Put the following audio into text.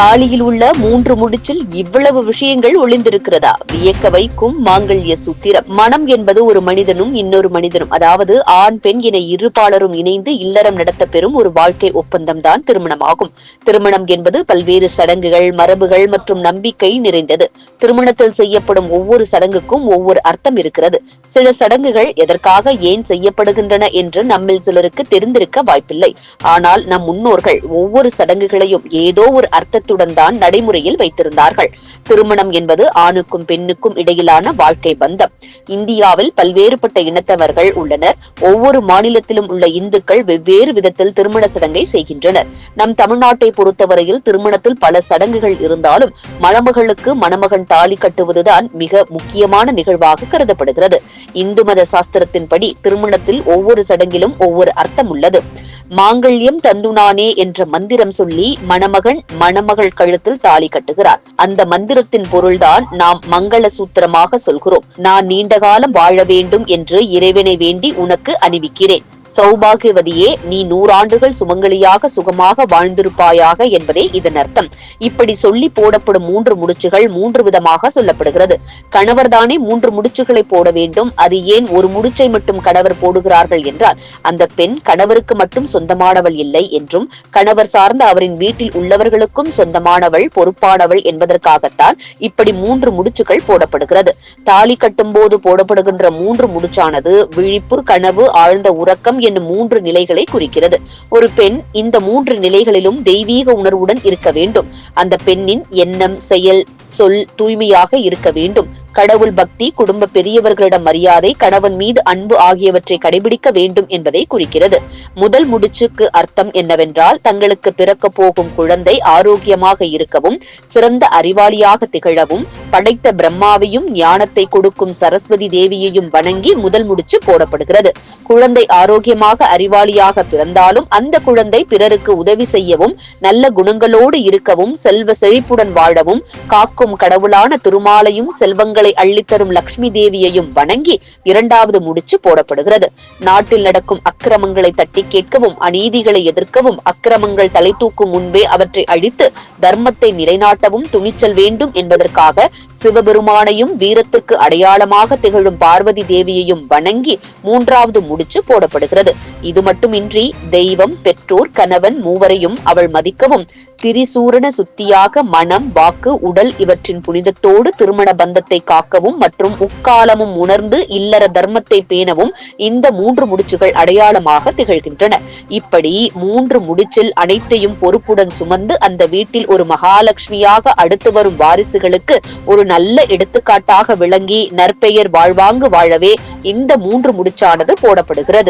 தாலியில் உள்ள மூன்று முடிச்சில் இவ்வளவு விஷயங்கள் ஒளிந்திருக்கிறதா? வியக்க வைக்கும் மாங்கல்ய சூத்திரம். மனம் என்பது ஒரு மனிதனும் இன்னொரு மனிதனும் அதாவது ஆண் பெண் என இருபாலரும் இணைந்து இல்லறம் நடத்த பெறும் ஒரு வாழ்க்கை ஒப்பந்தம் தான் திருமணமாகும். திருமணம் என்பது பல்வேறு சடங்குகள் மரபுகள் மற்றும் நம்பிக்கை நிறைந்தது. திருமணத்தில் செய்யப்படும் ஒவ்வொரு சடங்குக்கும் ஒவ்வொரு அர்த்தம் இருக்கிறது. சில சடங்குகள் எதற்காக ஏன் செய்யப்படுகின்றன என்று நம்மில் சிலருக்கு தெரிந்திருக்க வாய்ப்பில்லை. ஆனால் நம் முன்னோர்கள் ஒவ்வொரு சடங்குகளையும் ஏதோ ஒரு அர்த்தத்துடன் தான் நடைமுறையில் வைத்திருந்தார்கள். திருமணம் என்பது ஆணுக்கும் பெண்ணுக்கும் இடையிலான வாழ்க்கை பந்தம். இந்தியாவில் பல்வேறுபட்ட இனத்தவர்கள் உள்ளனர். ஒவ்வொரு மாநிலத்திலும் உள்ள இந்துக்கள் வெவ்வேறு விதத்தில் திருமண சடங்கை செய்கின்றனர். நம் தமிழ்நாட்டை பொறுத்தவரையில் திருமணத்தில் பல சடங்குகள் இருந்தாலும் மணமகளுக்கு மணமகன் தாலி கட்டுவதுதான் மிக முக்கியமான நிகழ்வாக கருதப்படுகிறது. இந்து மத சாஸ்திரத்தின்படி திருமணத்தில் ஒவ்வொரு சடங்கிலும் ஒவ்வொரு அர்த்தம் உள்ளது. மாங்கல்யம் தந்துனானே என்ற மந்திரம் சொல்லி மணமகன் மணமகள் கழுத்தில் தாலி கட்டுகிறார். அந்த மந்திரத்தின் பொருள்தான் நாம் மங்கள சூத்திரமாக சொல்கிறோம். நான் நீண்ட காலம் வாழ வேண்டும் என்று இறைவனை வேண்டி உனக்கு அணிவிக்கிறேன். சௌபாகியவதியே நீ நூறாண்டுகள் சுமங்கலியாக சுகமாக வாழ்ந்திருப்பாயாக என்பதே இதன் அர்த்தம். இப்படி சொல்லி போடப்படும் மூன்று முடிச்சுகள் மூன்று விதமாக சொல்லப்படுகிறது. கணவர் தானே மூன்று முடிச்சுகளை போட வேண்டும். அது ஏன் ஒரு முடிச்சை மட்டும் கணவர் போடுகிறார்கள் என்றால் அந்த பெண் கணவருக்கு மட்டும் சொந்தமானவள் இல்லை என்றும் கணவர் சார்ந்த அவரின் வீட்டில் உள்ளவர்களுக்கும் சொந்தமானவள் பொறுப்பானவள் என்பதற்காகத்தான் இப்படி மூன்று முடிச்சுகள் போடப்படுகிறது. தாலி கட்டும் போது போடப்படுகின்ற மூன்று முடிச்சானது விழிப்பு கனவு ஆழ்ந்த உறக்கம் என்னும் மூன்று நிலைகளை குறிக்கிறது. ஒரு பெண் இந்த மூன்று நிலைகளிலும் தெய்வீக உணர்வுடன் இருக்க வேண்டும். அந்த பெண்ணின் எண்ணம் செயல் சொல் தூய்மையாக இருக்க வேண்டும். கடவுள் பக்தி குடும்ப பெரியவர்களிடம் மரியாதை கணவன் மீது அன்பு ஆகியவற்றை கடைபிடிக்க வேண்டும் என்பதை குறிக்கிறது. முதல் முடிச்சுக்கு அர்த்தம் என்னவென்றால் தங்களுக்கு பிறக்க போகும் குழந்தை ஆரோக்கியமாக இருக்கவும் சிறந்த அறிவாளியாக திகழவும் படைத்த பிரம்மாவையும் ஞானத்தை கொடுக்கும் சரஸ்வதி தேவியையும் வணங்கி முதல் முடிச்சு போடப்படுகிறது. குழந்தை ஆரோக்கியமாக அறிவாளியாக பிறந்தாலும் அந்த குழந்தை பிறருக்கு உதவி செய்யவும் நல்ல குணங்களோடு இருக்கவும் செல்வ செழிப்புடன் வாழவும் காக்கும் கடவுளான திருமாலையும் செல்வங்களை அள்ளித்தரும் லக்ஷ்மி தேவியையும் வணங்கி இரண்டாவது முடிச்சு போடப்படுகிறது. நாட்டில் நடக்கும் அக்கிரமங்களை தட்டி கேட்கவும் அநீதிகளை எதிர்க்கவும் அக்கிரமங்கள் தலை தூக்கும் முன்பே அவற்றை அழித்து தர்மத்தை நிலைநாட்டவும் துணிச்சல் வேண்டும் என்பதற்காக சிவபெருமானையும் வீரத்துக்கு அடையாளமாக திகழும் பார்வதி தேவியையும் வணங்கி மூன்றாவது முடிச்சு போடப்படுகிறது. இது மட்டுமின்றி தெய்வம் பெற்றோர் கணவன் மூவரையும் அவள் மதிக்கவும் திரிசூரண சுத்தியாக மனம் வாக்கு உடல் இவற்றின் புனிதத்தோடு திருமண பந்தத்தை காக்கவும் மற்றும் முக்காலமும் உணர்ந்து இல்லற தர்மத்தை பேணவும் இந்த மூன்று முடிச்சுகள் அடையாளமாக திகழ்கின்றன. இப்படி மூன்று முடிச்சில் அனைத்தையும் பொறுப்புடன் சுமந்து அந்த வீட்டில் ஒரு மகாலட்சுமியாக அடுத்து வரும் வாரிசுகளுக்கு ஒரு நல்ல எடுத்துக்காட்டாக விளங்கி நற்பெயர் வாழ்வாங்கு வாழவே இந்த மூன்று முடிச்சானது போடப்படுகிறது.